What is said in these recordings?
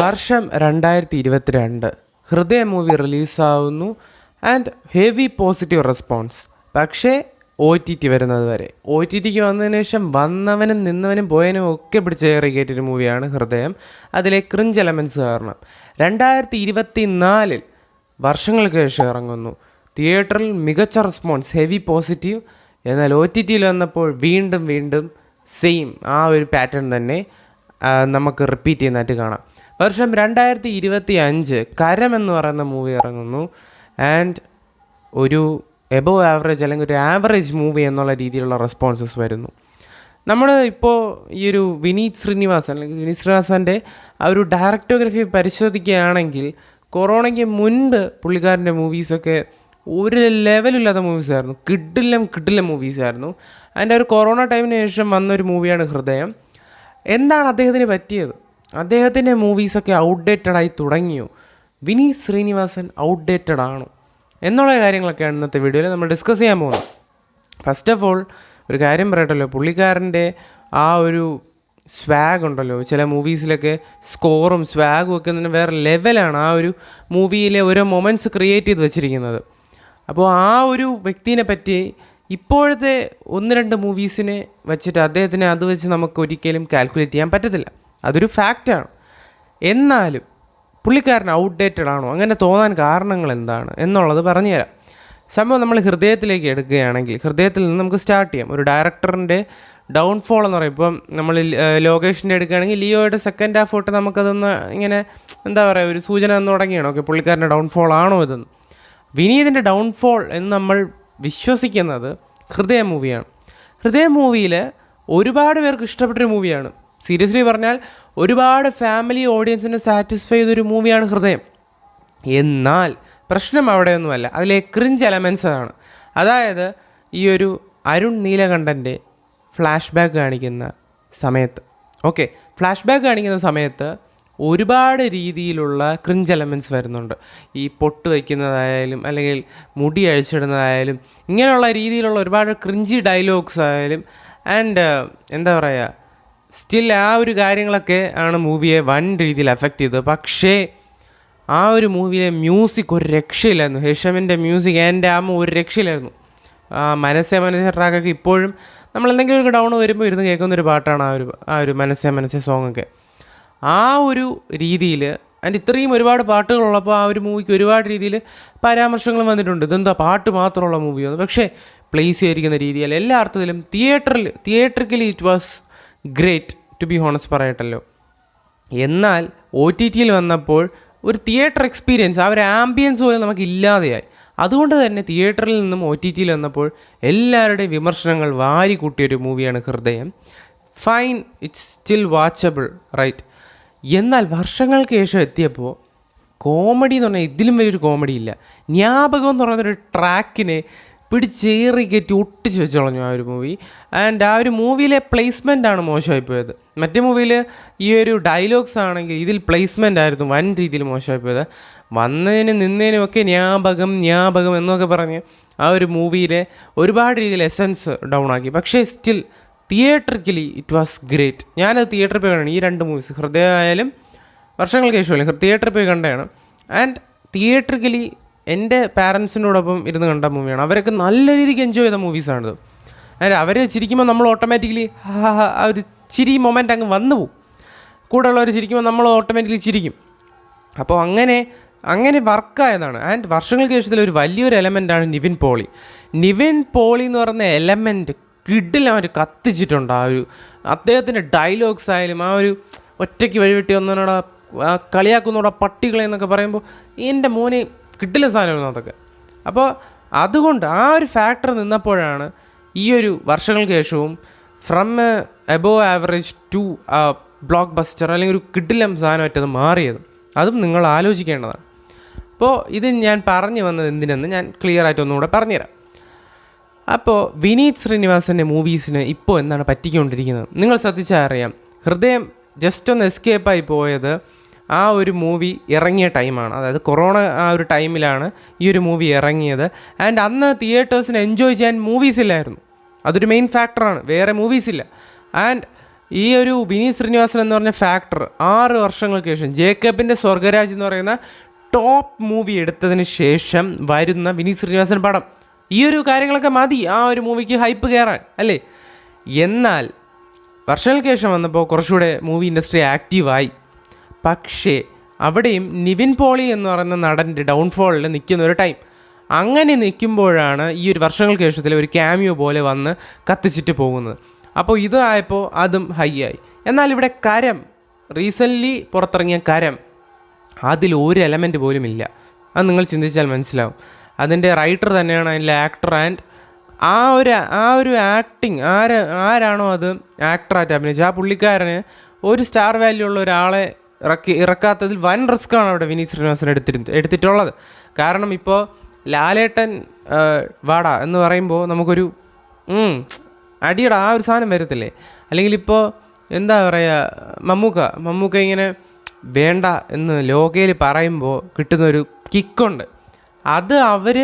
വർഷം രണ്ടായിരത്തി ഇരുപത്തിരണ്ട് ഹൃദയ മൂവി റിലീസാവുന്നു ആൻഡ് ഹെവി പോസിറ്റീവ് റെസ്പോൺസ്. പക്ഷേ ഒ ടി ടി വരുന്നത് വരെ. ഒ ടി ടിക്ക് വന്നതിന് ശേഷം വന്നവനും നിന്നവനും പോയവനും ഒക്കെ പിടിച്ച് കയറി കയറ്റിയൊരു മൂവിയാണ് ഹൃദയം. അതിലെ ക്രിഞ്ച് എലമെൻസ് കാരണം. രണ്ടായിരത്തി ഇരുപത്തി നാലിൽ വർഷങ്ങൾക്ക് ശേഷം ഇറങ്ങുന്നു. തിയേറ്ററിൽ മികച്ച റെസ്പോൺസ് ഹെവി പോസിറ്റീവ്. എന്നാൽ ഒ ടി ടിയിൽ വന്നപ്പോൾ വീണ്ടും വീണ്ടും സെയിം ആ ഒരു പാറ്റേൺ തന്നെ നമുക്ക് റിപ്പീറ്റ് ചെയ്യുന്നതായിട്ട് കാണാം. വർഷം രണ്ടായിരത്തി ഇരുപത്തി അഞ്ച് കരം എന്ന് പറയുന്ന മൂവി ഇറങ്ങുന്നു. ആൻഡ് ഒരു എബോ ആവറേജ് അല്ലെങ്കിൽ ഒരു ആവറേജ് മൂവി എന്നുള്ള രീതിയിലുള്ള റെസ്പോൺസസ് വരുന്നു. നമ്മൾ ഇപ്പോൾ ഈ ഒരു വിനീത് ശ്രീനിവാസൻ അല്ലെങ്കിൽ വിനീത് ശ്രീനിവാസന്റെ ആ ഒരു ഡയറക്ടോഗ്രഫി പരിശോധിക്കുകയാണെങ്കിൽ കൊറോണയ്ക്ക് മുൻപ് പുള്ളിക്കാരന്റെ മൂവീസൊക്കെ ഒരു ലെവലില്ലാത്ത മൂവീസായിരുന്നു കിഡിലും കിഡിലും മൂവീസായിരുന്നു അതിന്റെ ഒരു കൊറോണ ടൈമിന് ശേഷം വന്നൊരു മൂവിയാണ് ഹൃദയം. എന്താണ് അദ്ദേഹത്തിന് പറ്റിയത്? അദ്ദേഹത്തിന്റെ മൂവീസൊക്കെ ഔട്ട്ഡേറ്റഡ് ആയി തുടങ്ങിയോ? വിനീത് ശ്രീനിവാസൻ ഔട്ട്ഡേറ്റഡ് ആണോ? എന്നുള്ള കാര്യങ്ങളൊക്കെയാണ് ഇന്നത്തെ വീഡിയോയിൽ നമ്മൾ ഡിസ്കസ് ചെയ്യാൻ പോകുന്നത്. ഫസ്റ്റ് ഓഫ് ഓൾ ഒരു കാര്യം പറയട്ടല്ലോ. പുള്ളിക്കാരന്റെ ആ ഒരു സ്വാഗ് ഉണ്ടല്ലോ. ചില മൂവീസിലൊക്കെ സ്കോറും സ്വാഗും ഒക്കെ തന്നെ വേറെ ലെവലാണ് ആ ഒരു മൂവിയിലെ ഓരോ മൊമെന്റ്സ് ക്രിയേറ്റ് ചെയ്ത് വെച്ചിരിക്കുന്നത്. അപ്പോൾ ആ ഒരു വ്യക്തിനെ പറ്റി ഇപ്പോഴത്തെ ഒന്ന് രണ്ട് മൂവീസിനെ വെച്ചിട്ട് അദ്ദേഹത്തിനെ അത് വെച്ച് നമുക്ക് ഒരിക്കലും കാൽക്കുലേറ്റ് ചെയ്യാൻ പറ്റത്തില്ല. അതൊരു ഫാക്റ്റാണ് എന്നാലും പുള്ളിക്കാരൻ ഔട്ട്ഡേറ്റഡ് ആണോ? അങ്ങനെ തോന്നാൻ കാരണങ്ങൾ എന്താണ്? എന്നുള്ളത് പറഞ്ഞുതരാം. സംഭവം നമ്മൾ ഹൃദയത്തിലേക്ക് എടുക്കുകയാണെങ്കിൽ ഹൃദയത്തിൽ നിന്ന് നമുക്ക് സ്റ്റാർട്ട് ചെയ്യാം. ഒരു ഡയറക്ടറിന്റെ ഡൗൺഫോൾ എന്ന് പറയും ഇപ്പം നമ്മൾ ലോകേഷിന്റെ എടുക്കുകയാണെങ്കിൽ ലിയോയുടെ സെക്കൻഡ് ഹാഫ് തൊട്ട് നമുക്കതൊന്ന് ഇങ്ങനെ എന്താ പറയുക ഒരു സൂചന എന്ന് തുടങ്ങിയാണ്? ഓക്കെ പുള്ളിക്കാരന്റെ ഡൗൺഫോൾ ആണോ ഇതെന്ന്. വിനീതിന്റെ ഡൗൺഫോൾ എന്ന് നമ്മൾ വിശ്വസിക്കുന്നത് ഹൃദയ മൂവിയാണ് ഹൃദയ മൂവിയിൽ ഒരുപാട് പേർക്ക് ഇഷ്ടപ്പെട്ടൊരു മൂവിയാണ് സീരിയസ്ലി പറഞ്ഞാൽ ഒരുപാട് ഫാമിലി ഓഡിയൻസിനെ സാറ്റിസ്ഫൈ ചെയ്തൊരു മൂവിയാണ് ഹൃദയം. എന്നാൽ പ്രശ്നം അവിടെയൊന്നുമല്ല. അതിലെ ക്രിഞ്ച് എലമെൻസ് ആണ്. അതായത് ഈ ഒരു അരുൺ നീലകണ്ഠന്റെ ഫ്ലാഷ് ബാക്ക് കാണിക്കുന്ന സമയത്ത്. ഓക്കെ ഫ്ലാഷ് ബാക്ക് കാണിക്കുന്ന സമയത്ത് ഒരുപാട് രീതിയിലുള്ള ക്രിഞ്ച് എലമെന്റ്സ് വരുന്നുണ്ട്. ഈ പൊട്ട് വയ്ക്കുന്നതായാലും അല്ലെങ്കിൽ മുടി അഴിച്ചിടുന്നതായാലും ഇങ്ങനെയുള്ള രീതിയിലുള്ള ഒരുപാട് ക്രിഞ്ചി ഡയലോഗ്സ് ആയാലും ആൻഡ് എന്താ പറയുക സ്റ്റിൽ ആ ഒരു കാര്യങ്ങളൊക്കെ ആണ് മൂവിയെ വൻ രീതിയിൽ എഫക്റ്റ് ചെയ്തത്. പക്ഷേ ആ ഒരു മൂവിയിലെ മ്യൂസിക് ഒരു രക്ഷയില്ലായിരുന്നു. ഹേഷമിന്റെ മ്യൂസിക് എന്റെ അമ്മ ഒരു രക്ഷയില്ലായിരുന്നു. ആ മനസ്സേ മനസ്സേ ട്രാക്കൊക്കെ ഇപ്പോഴും നമ്മൾ എന്തെങ്കിലും ഒരു ഡൗൺ വരുമ്പോൾ ഇരുന്ന് കേൾക്കുന്ന ഒരു പാട്ടാണ് ആ ഒരു ആ ഒരു മനസ്സേ മനസ്സേ സോങ്ങൊക്കെ ആ ഒരു രീതിയിൽ അതിന്റെ ഇത്രയും ഒരുപാട് പാട്ടുകളുള്ളപ്പോൾ ആ ഒരു മൂവിക്ക് ഒരുപാട് രീതിയിൽ പരാമർശങ്ങളും വന്നിട്ടുണ്ട്. ഇതെന്താ പാട്ട് മാത്രമുള്ള മൂവിയാണ് പക്ഷേ പ്ലേസ് ചെയ്തിരിക്കുന്ന രീതിയിൽ എല്ലാ അർത്ഥത്തിലും തിയേറ്ററിൽ theatrically it was great to be honest പറയട്ടല്ലോ. എന്നാൽ ഒ ടി ടിയിൽ വന്നപ്പോൾ ഒരു തിയേറ്റർ എക്സ്പീരിയൻസ് ആ ഒരു ആംബിയൻസ് പോലും നമുക്ക് ഇല്ലാതെയായി. അതുകൊണ്ട് തന്നെ തിയേറ്ററിൽ നിന്നും ഒ ടി ടിയിൽ വന്നപ്പോൾ എല്ലാവരുടെയും വിമർശനങ്ങൾ വാരി കൂട്ടിയൊരു മൂവിയാണ് Hridayam. Fine it's still watchable right എന്നാൽ വർഷങ്ങൾക്ക് ശേഷം എത്തിയപ്പോൾ കോമഡി എന്ന് പറഞ്ഞാൽ ഇതിലും വലിയൊരു കോമഡി ഇല്ല. ജ്ഞാപകം എന്ന് പറയുന്നൊരു ട്രാക്കിനെ പിടിച്ചേറി കയറ്റി ഒട്ടിച്ച് വെച്ച് കളഞ്ഞു ആ ഒരു മൂവി ആൻഡ് ആ ഒരു മൂവിയിലെ പ്ലേസ്മെന്റ് ആണ് മോശമായിപ്പോയത്. മറ്റേ മൂവിയിൽ ഈ ഒരു ഡയലോഗ്സ് ആണെങ്കിൽ ഇതിൽ പ്ലേസ്മെന്റ് ആയിരുന്നു വൻ രീതിയിൽ മോശമായിപ്പോയത്. വന്നതിനും നിന്നതിനും ഒക്കെ ജ്ഞാപകം ജ്ഞാപകം എന്നൊക്കെ പറഞ്ഞ് ആ ഒരു മൂവിയിലെ ഒരുപാട് രീതിയിൽ എസൻസ് ഡൗൺ ആക്കി. പക്ഷേ still theatrically it was great ഞാനത് തിയേറ്ററിൽ പോയി കണ്ടാണ് ഈ രണ്ട് മൂവീസ് ഹൃദയമായാലും വർഷങ്ങൾക്ക് ശേഷമല്ലേ തിയേറ്ററിൽ പോയി കണ്ടതാണ്. ആൻഡ് തിയേറ്ററിക്കലി എന്റെ പാരൻസിനോടൊപ്പം ഇരുന്ന് കണ്ട മൂവിയാണ് അവരൊക്കെ നല്ല രീതിക്ക് എൻജോയ് ചെയ്ത മൂവീസാണിത് അവർ ചിരിക്കുമ്പോൾ നമ്മൾ ഓട്ടോമാറ്റിക്കലി ആ ഒരു ചിരി മൊമെന്റ് അങ്ങ് വന്നു പോകും കൂടെ ഉള്ളവർ ചിരിക്കുമ്പോൾ നമ്മൾ ഓട്ടോമാറ്റിക്കലി ചിരിക്കും. അപ്പോൾ അങ്ങനെ അങ്ങനെ വർക്കായതാണ് ആൻഡ് വർഷങ്ങൾക്ക് ശേഷത്തിൽ ഒരു വലിയൊരു എലമെന്റാണ് നിവിൻ പോളി. നിവിൻ പോളി എന്ന് പറയുന്ന എലമെന്റ് കിഡിൽ അവർ കത്തിച്ചിട്ടുണ്ട് ആ ഒരു അദ്ദേഹത്തിന്റെ ഡയലോഗ്സ് ആയാലും ആ ഒരു ഒറ്റയ്ക്ക് വഴിവെട്ടി ഒന്നിനോട് കളിയാക്കുന്നോടാ പട്ടികളെ എന്നൊക്കെ പറയുമ്പോൾ എന്റെ മോനെ കിഡിലെ സാധനമായിരുന്നു അതൊക്കെ. അപ്പോൾ അതുകൊണ്ട് ആ ഒരു ഫാക്ടർ നിന്നപ്പോഴാണ് ഈ ഒരു വർഷങ്ങൾക്ക് ശേഷവും from a above average to blockbuster അല്ലെങ്കിൽ ഒരു കിട്ടില്ല സാധനം ഒറ്റത് മാറിയത്. അതും നിങ്ങൾ ആലോചിക്കേണ്ടതാണ്. അപ്പോൾ ഇത് ഞാൻ പറഞ്ഞു വന്നത് എന്തിനെന്ന് ഞാൻ ക്ലിയർ ആയിട്ട് ഒന്നുകൂടെ പറഞ്ഞുതരാം. അപ്പോൾ വിനീത് ശ്രീനിവാസന്റെ മൂവീസിന് ഇപ്പോൾ എന്താണ് പറ്റിക്കൊണ്ടിരിക്കുന്നത്? നിങ്ങൾ ശ്രദ്ധിച്ചാൽ അറിയാം. ഹൃദയം ജസ്റ്റ് ഒന്ന് എസ്കേപ്പായി പോയത് ആ ഒരു മൂവി ഇറങ്ങിയ ടൈമാണ്. അതായത് കൊറോണ ആ ഒരു ടൈമിലാണ് ഈ ഒരു മൂവി ഇറങ്ങിയത്. ആൻഡ് അന്ന് തിയേറ്റേഴ്സിന് എൻജോയ് ചെയ്യാൻ മൂവീസ് ഇല്ലായിരുന്നു. അതൊരു മെയിൻ ഫാക്ടറാണ് വേറെ മൂവീസ് ഇല്ല. ആൻഡ് ഈ ഒരു വിനീത് ശ്രീനിവാസൻ എന്ന് പറഞ്ഞ ഫാക്ടർ ആറ് വർഷങ്ങൾക്ക് ശേഷം ജേക്കബിന്റെ സ്വർഗരാജ് എന്ന് പറയുന്ന ടോപ്പ് മൂവി എടുത്തതിന് ശേഷം വരുന്ന വിനീത് ശ്രീനിവാസൻ പടം. ഈ ഒരു കാര്യങ്ങളൊക്കെ മതി. ആ ഒരു മൂവിക്ക് ഹൈപ്പ് കയറാൻ അല്ലേ? എന്നാൽ വർഷങ്ങൾക്ക് ശേഷം വന്നപ്പോൾ കുറച്ചുകൂടെ മൂവി ഇൻഡസ്ട്രി ആക്റ്റീവായി പക്ഷേ അവിടെയും നിവിൻ പോളി എന്ന് പറയുന്ന നടന്റെ ഡൗൺഫോളിൽ നിൽക്കുന്ന ഒരു ടൈം അങ്ങനെ നിൽക്കുമ്പോഴാണ് ഈ ഒരു വർഷങ്ങൾക്ക് ശേഷത്തിൽ ഒരു ക്യാമിയോ പോലെ വന്ന് കത്തിച്ചിട്ട് പോകുന്നത്. അപ്പോൾ ഇതായപ്പോൾ അതും ഹൈ ആയി. എന്നാൽ ഇവിടെ കരം റീസെന്റ്ലി പുറത്തിറങ്ങിയ കരം അതിൽ ഒരു എലമെന്റ് പോലും ഇല്ല. അത് നിങ്ങൾ ചിന്തിച്ചാൽ മനസ്സിലാവും. അതിന്റെ റൈറ്റർ തന്നെയാണ് അതിന്റെ ആക്ടർ ആൻഡ് ആ ഒരു ആ ഒരു ആക്ടിങ് ആര് ആരാണോ അത് ആക്ടറായിട്ട് അഭിനയിച്ചത്? ആ പുള്ളിക്കാരന് ഒരു സ്റ്റാർ വാല്യൂ ഉള്ള ഒരാളെ ഇറക്കി ഇറക്കാത്തതിൽ വൻ റിസ്ക്കാണ് അവിടെ വിനീത് ശ്രീനിവാസൻ എടുത്തിരുന്നത് എടുത്തിട്ടുള്ളത്. കാരണം ഇപ്പോൾ ലാലേട്ടൻ വാട എന്ന് പറയുമ്പോൾ നമുക്കൊരു അടിയുടെ ആ ഒരു സാധനം വരത്തില്ലേ? അല്ലെങ്കിൽ ഇപ്പോൾ എന്താ പറയുക മമ്മൂക്ക മമ്മൂക്ക ഇങ്ങനെ വേണ്ട എന്ന് ലോകയിൽ പറയുമ്പോൾ കിട്ടുന്ന ഒരു കിക്കുണ്ട്. അത് അവർ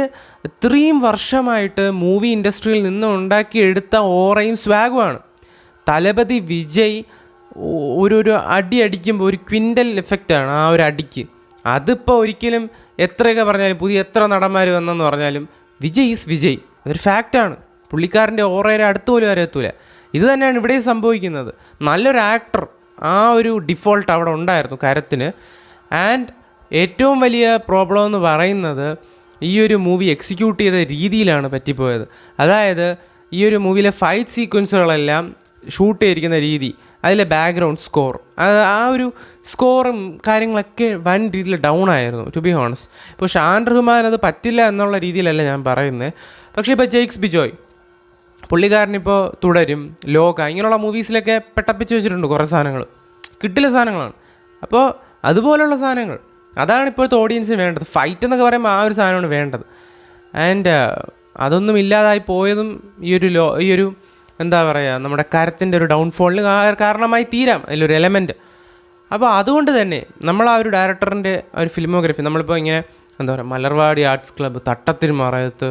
ഇത്രയും വർഷമായിട്ട് മൂവി ഇൻഡസ്ട്രിയിൽ നിന്ന് ഉണ്ടാക്കിയെടുത്ത ഓറയും സ്വാഗുമാണ്. തലപതി വിജയ് ഒരു ഒരു അടി അടിക്കുമ്പോൾ ഒരു ക്വിന്റൽ എഫക്റ്റാണ് ആ ഒരു അടിക്ക്. അതിപ്പോൾ ഒരിക്കലും എത്രയൊക്കെ പറഞ്ഞാലും പുതിയ എത്ര നടന്മാർ വന്നെന്ന് പറഞ്ഞാലും വിജയ് ഈസ് വിജയ്. അതൊരു ഫാക്റ്റാണ്. പുള്ളിക്കാരന്റെ ഓറയുടെ അടുത്ത് പോലും വരെ എത്തൂല. ഇത് തന്നെയാണ് ഇവിടെ സംഭവിക്കുന്നത്. നല്ലൊരു ആക്ടർ ആ ഒരു ഡിഫോൾട്ട് അവിടെ ഉണ്ടായിരുന്നു കരത്തിന്. ആൻഡ് ഏറ്റവും വലിയ പ്രോബ്ലം എന്ന് പറയുന്നത് ഈ ഒരു മൂവി എക്സിക്യൂട്ട് ചെയ്ത രീതിയിലാണ് പറ്റിപ്പോയത്. അതായത് ഈ ഒരു മൂവിയിലെ ഫൈറ്റ് സീക്വൻസുകളെല്ലാം ഷൂട്ട് ചെയ്തിരിക്കുന്ന രീതി. അതിലെ ബാക്ക്ഗ്രൗണ്ട് സ്കോർ ആ ഒരു സ്കോറും കാര്യങ്ങളൊക്കെ വൻ രീതിയിൽ ഡൗൺ ആയിരുന്നു ടു ബി ഹോണസ്റ്റ് ഇപ്പോൾ ഷാൻ റഹ്മാൻ അത് പറ്റില്ല എന്നുള്ള രീതിയിലല്ല ഞാൻ പറയുന്നത് പക്ഷേ ഇപ്പോൾ ജെയ്ക്സ് ബിജോയ് പുള്ളിക്കാരനിപ്പോൾ തുടരും ലോക ഇങ്ങനെയുള്ള മൂവീസിലൊക്കെ പെട്ടപ്പിച്ച് വെച്ചിട്ടുണ്ട് കുറേ സാധനങ്ങൾ കിട്ടില്ല സാധനങ്ങളാണ്. അപ്പോൾ അതുപോലെയുള്ള സാധനങ്ങൾ. അതാണ് ഇപ്പോഴത്തെ ഓഡിയൻസിന് വേണ്ടത്. ഫൈറ്റ് എന്നൊക്കെ പറയുമ്പോൾ ആ ഒരു സാധനമാണ് വേണ്ടത്. ആൻഡ് അതൊന്നും ഇല്ലാതായി പോയതും ഈ ഒരു ലോ ഈ ഒരു എന്താ പറയുക നമ്മുടെ കരത്തിന്റെ ഒരു ഡൗൺഫോളിന് കാരണമായി തീരാം അതിലൊരു എലമെന്റ് അപ്പോൾ അതുകൊണ്ട് തന്നെ നമ്മൾ ആ ഒരു ഡയറക്ടറിന്റെ ഒരു ഫിലിമോഗ്രഫി നമ്മളിപ്പോൾ ഇങ്ങനെ എന്താ പറയുക മലർവാടി ആർട്സ് ക്ലബ്ബ് തട്ടത്തിന് മറയത്ത്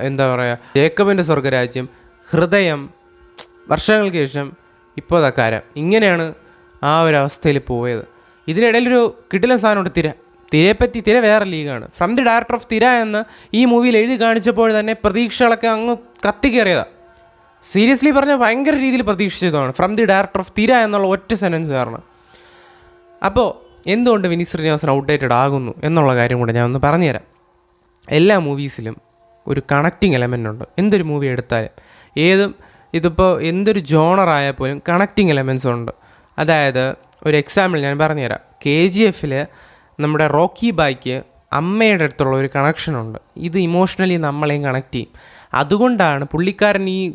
എന്താ പറയുക ജേക്കബിന്റെ സ്വർഗരാജ്യം ഹൃദയം വർഷങ്ങൾക്ക് ശേഷം ഇപ്പോൾ തക്കാരം ഇങ്ങനെയാണ് ആ ഒരു അവസ്ഥയിൽ പോയത്. ഇതിനിടയിലൊരു കിടില സാധനമുണ്ട് തിര. തിരയെപ്പറ്റി തിര വേറെ ലീഗാണ്. From the director of Thira എന്ന് ഈ മൂവിയിൽ എഴുതി കാണിച്ചപ്പോൾ തന്നെ പ്രതീക്ഷകളൊക്കെ അങ്ങ് കത്തിക്കേറിയതാണ് സീരിയസ്ലി പറഞ്ഞാൽ ഭയങ്കര രീതിയിൽ പ്രതീക്ഷിച്ചതാണ്. From the director of Thira എന്നുള്ള ഒറ്റ സെന്റൻസ് കാരണം. അപ്പോൾ എന്തുകൊണ്ട് വിനീത് ശ്രീനിവാസൻ ഔട്ട്ഡേറ്റഡ് ആകുന്നു എന്നുള്ള കാര്യം കൂടെ ഞാൻ ഒന്ന് പറഞ്ഞുതരാം. എല്ലാ മൂവീസിലും ഒരു കണക്റ്റിംഗ് എലമെന്റ് ഉണ്ട്. എന്തൊരു മൂവി എടുത്താലും ഏതും ഇതിപ്പോൾ എന്തൊരു ജോണറായാൽ പോലും കണക്റ്റിംഗ് എലമെൻസ് ഉണ്ട്. അതായത് ഒരു എക്സാമ്പിൾ ഞാൻ പറഞ്ഞുതരാം. കെ ജി എഫിൽ നമ്മുടെ റോക്കി ബായ്ക്ക് അമ്മയുടെ അടുത്തുള്ള ഒരു കണക്ഷനുണ്ട് ഇത് ഇമോഷണലി നമ്മളെയും കണക്ട് ചെയ്യും. അതുകൊണ്ടാണ് പുള്ളിക്കാരൻ ഈ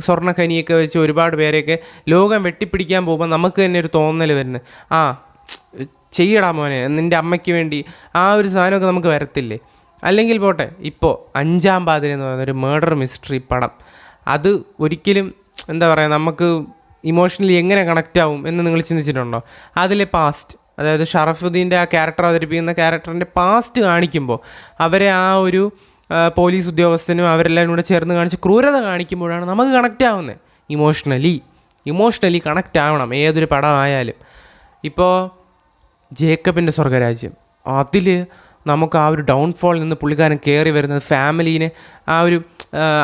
സ്വർണഖനിയൊക്കെ വെച്ച് ഒരുപാട് പേരെയൊക്കെ ലോകം വെട്ടിപ്പിടിക്കാൻ പോകുമ്പോൾ നമുക്ക് തന്നെ ഒരു തോന്നൽ വരുന്നത് ആ ചെയ്യടാ മോനെ നിന്റെ അമ്മയ്ക്ക് വേണ്ടി ആ ഒരു സാധനമൊക്കെ നമുക്ക് വരത്തില്ലേ? അല്ലെങ്കിൽ പോട്ടെ ഇപ്പോൾ അഞ്ചാം പാതിര എന്ന് പറയുന്ന ഒരു മേർഡർ മിസ്റ്ററി പടം. അത് ഒരിക്കലും എന്താ പറയുക നമുക്ക് ഇമോഷണലി എങ്ങനെ കണക്റ്റ് ആവും എന്ന് നിങ്ങൾ ചിന്തിച്ചിട്ടുണ്ടോ? അതിലെ പാസ്റ്റ് അതായത് ഷറഫുദ്ദീന്റെ ആ ക്യാരക്ടർ അവതരിപ്പിക്കുന്ന ക്യാരക്ടറിന്റെ പാസ്റ്റ് കാണിക്കുമ്പോൾ അവരെ ആ ഒരു പോലീസ് ഉദ്യോഗസ്ഥനും അവരെല്ലാം കൂടെ ചേർന്ന് കാണിച്ച് ക്രൂരത കാണിക്കുമ്പോഴാണ് നമുക്ക് കണക്റ്റ് ആവുന്നത്. ഇമോഷണലി ഇമോഷണലി കണക്റ്റ് ആവണം ഏതൊരു പടമായാലും. ഇപ്പോൾ ജേക്കബിന്റെ സ്വർഗരാജ്യം. അതിൽ നമുക്ക് ആ ഒരു ഡൗൺഫോളിൽ നിന്ന് പുള്ളിക്കാരൻ കയറി വരുന്നത് ഫാമിലീനെ ആ ഒരു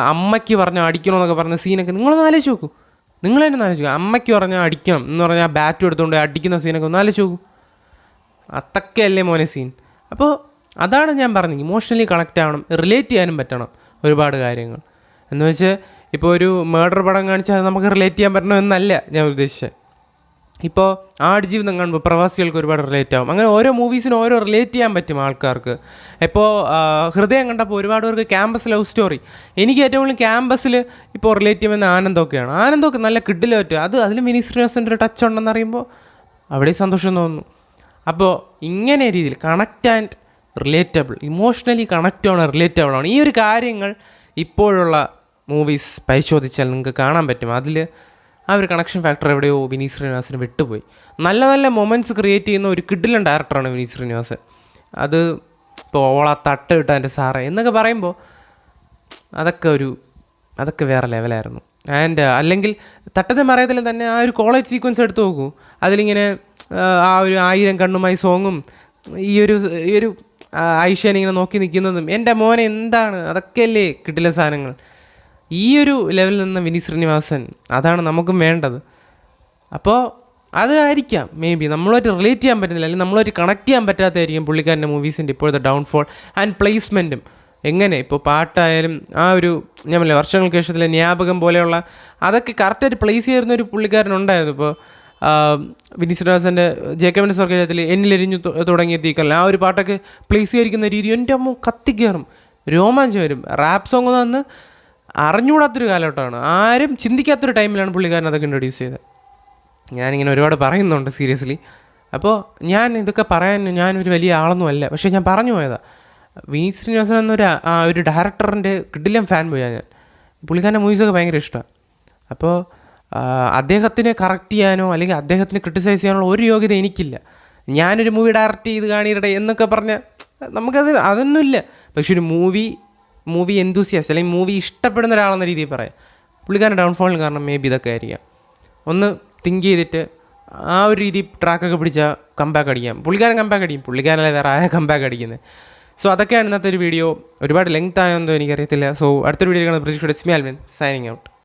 അമ്മയ്ക്ക് പറഞ്ഞാൽ അടിക്കണമെന്നൊക്കെ പറഞ്ഞ സീനൊക്കെ നിങ്ങളൊന്ന് ആലോചിച്ച് നോക്കൂ. നിങ്ങൾ തന്നെ ഒന്ന് ആലോചിച്ച് നോക്കൂ. അമ്മയ്ക്ക് പറഞ്ഞാൽ അടിക്കണം എന്ന് പറഞ്ഞാൽ ബാറ്റും എടുത്തുകൊണ്ട് അടിക്കുന്ന സീനൊക്കെ ഒന്ന് ആലോചിച്ച് നോക്കൂ. അത്രയ്ക്കല്ലേ മോനെ സീൻ അപ്പോൾ അതാണ് ഞാൻ പറഞ്ഞത്. ഇമോഷണലി കണക്റ്റ് ആവണം റിലേറ്റ് ചെയ്യാനും പറ്റണം ഒരുപാട് കാര്യങ്ങൾ. എന്ന് വെച്ച് ഇപ്പോൾ ഒരു മേർഡർ പടം കാണിച്ചാൽ നമുക്ക് റിലേറ്റ് ചെയ്യാൻ പറ്റണം എന്നല്ല ഞാൻ ഉദ്ദേശിച്ചത്. ഇപ്പോൾ ആടുജീവിതം കാണുമ്പോൾ പ്രവാസികൾക്ക് ഒരുപാട് റിലേറ്റ് ആവും. അങ്ങനെ ഓരോ മൂവീസിനും ഓരോ റിലേറ്റ് ചെയ്യാൻ പറ്റും ആൾക്കാർക്ക്. ഇപ്പോൾ ഹൃദയം കണ്ടപ്പോൾ ഒരുപാട് പേർക്ക് ക്യാമ്പസ് ലവ് സ്റ്റോറി എനിക്ക് ഏറ്റവും കൂടുതൽ ക്യാമ്പസിൽ ഇപ്പോൾ റിലേറ്റ് ചെയ്യുന്ന ആനന്ദമൊക്കെയാണ് ആനന്ദമൊക്കെ നല്ല കിഡിൽ പറ്റും അത് അതിൽ മിനി ശ്രീനിവാസന്റെ ഒരു ടച്ച് ഉണ്ടെന്ന് അറിയുമ്പോൾ അവിടെ സന്തോഷം തോന്നുന്നു. അപ്പോൾ ഇങ്ങനെ രീതിയിൽ connect and relatable emotionally connect ആണ് റിലേറ്റബിൾ ആണ്. ഈ ഒരു കാര്യങ്ങൾ ഇപ്പോഴുള്ള മൂവീസ് പരിശോധിച്ചാൽ നിങ്ങൾക്ക് കാണാൻ പറ്റും. അതിൽ ആ ഒരു കണക്ഷൻ ഫാക്ടർ എവിടെയോ വിനീത് ശ്രീനിവാസിന് വിട്ടുപോയി. നല്ല നല്ല മൊമെന്റ്സ് ക്രിയേറ്റ് ചെയ്യുന്ന ഒരു കിഡിലൻ ഡയറക്ടറാണ് വിനീത് ശ്രീനിവാസൻ അത് ഇപ്പോൾ ഓള തട്ട് കിട്ടാൻ എന്റെ സാറേ എന്നൊക്കെ പറയുമ്പോൾ അതൊക്കെ ഒരു അതൊക്കെ വേറെ ലെവലായിരുന്നു ആൻഡ് അല്ലെങ്കിൽ തട്ടത്തെ മറയത്തിൽ തന്നെ ആ ഒരു കോളേജ് സീക്വൻസ് എടുത്തു നോക്കൂ. അതിലിങ്ങനെ ആ ഒരു ആയിരം കണ്ണുമായി സോങ്ങും ഈ ഒരു ഈ ഒരു ആ, ഐഷേനെ ഇങ്ങനെ നോക്കി നിൽക്കുന്നതും എന്റെ മോനെ എന്താണ്? അതൊക്കെയല്ലേ കിട്ടില്ല സാധനങ്ങൾ. ഈ ഒരു ലെവലിൽ നിന്ന് വിനീത് ശ്രീനിവാസൻ അതാണ് നമുക്കും വേണ്ടത്. അപ്പോൾ അതായിരിക്കാം മേ ബി നമ്മളൊരു റിലേറ്റ് ചെയ്യാൻ പറ്റുന്നില്ല. അല്ലെങ്കിൽ നമ്മളൊരു കണക്ട് ചെയ്യാൻ പറ്റാത്തതായിരിക്കും പുള്ളിക്കാരന്റെ മൂവീസിന്റെ ഇപ്പോഴത്തെ ഡൗൺഫോൾ ആൻഡ് പ്ലേസ്മെന്റും എങ്ങനെ? ഇപ്പോൾ പാട്ടായാലും ആ ഒരു ഞാൻ പറഞ്ഞില്ല വർഷങ്ങൾക്ക് ശേഷത്തിലെ ജ്ഞാപകം പോലെയുള്ള അതൊക്കെ കറക്റ്റായിട്ട് പ്ലേസ് ചെയ്യുന്ന ഒരു പുള്ളിക്കാരനുണ്ടായിരുന്നു ഇപ്പോൾ വിനീത് ശ്രീനിവാസന്റെ ജേക്കബിന്റെ സ്വർഗത്തിൽ എന്നിലെരിഞ്ഞു തുടങ്ങിയ തീക്കല്ല. ആ ഒരു പാട്ടൊക്കെ പ്ലേസ് ചെയ്തിരിക്കുന്ന രീതി എന്റെ അമ്മ കത്തിക്കയറും രോമാഞ്ചം വരും. റാപ്പ് സോങ് അന്ന് അറിഞ്ഞുകൂടാത്തൊരു കാലഘട്ടമാണ്. ആരും ചിന്തിക്കാത്തൊരു ടൈമിലാണ് പുള്ളിക്കാരൻ അതൊക്കെ ഇൻട്രൊഡ്യൂസ് ചെയ്തത്. ഞാനിങ്ങനെ ഒരുപാട് പറയുന്നുണ്ട് സീരിയസ്ലി അപ്പോൾ ഞാൻ ഇതൊക്കെ പറയാൻ ഞാനൊരു വലിയ ആളൊന്നും അല്ല. പക്ഷേ ഞാൻ പറഞ്ഞു പോയതാ. വിനീത് ശ്രീനിവാസൻ എന്നൊരു ആ ഒരു ഡയറക്ടറിന്റെ കിടിലം ഫാൻ പോയാണ് ഞാൻ. പുള്ളിക്കാരന്റെ മൂവീസൊക്കെ ഭയങ്കര ഇഷ്ടമാണ് അപ്പോൾ അദ്ദേഹത്തിനെ കറക്റ്റ് ചെയ്യാനോ അല്ലെങ്കിൽ അദ്ദേഹത്തിനെ ക്രിട്ടിസൈസ് ചെയ്യാനുള്ള ഒരു യോഗ്യത എനിക്കില്ല. ഞാനൊരു മൂവി ഡയറക്റ്റ് ചെയ്ത് കാണിയിടട്ടെ എന്നൊക്കെ പറഞ്ഞാൽ നമുക്കത് അതൊന്നുമില്ല. പക്ഷെ ഒരു മൂവി മൂവി എന്തൂസിയാസ് അല്ലെങ്കിൽ മൂവി ഇഷ്ടപ്പെടുന്ന ഒരാളെന്ന രീതിയിൽ പറയാം. പുള്ളിക്കാരൻ ഡൗൺഫോളിന് കാരണം മേ ബി ഇതൊക്കെ ആയിരിക്കാം. ഒന്ന് തിങ്ക് ചെയ്തിട്ട് ആ ഒരു രീതി ട്രാക്കൊക്കെ പിടിച്ചാൽ കമ്പാക്ക് അടിക്കാം. പുള്ളിക്കാരൻ കമ്പാക്ക് അടിക്കും. പുള്ളിക്കാരനല്ലേ വേറെ ആരാ കമ്പാക്ക് അടിക്കുന്നത്? സോ അതൊക്കെയാണ് ഇന്നത്തെ ഒരു വീഡിയോ ഒരുപാട് ലെങ്ത് ആയെന്നോ എനിക്കറിയത്തില്ല. സോ അടുത്തൊരു വീഡിയോ കാണുന്നത് പ്രതീക്ഷയുടെ സ്മി ആൽവിൻ സൈനിങ് ഔട്ട്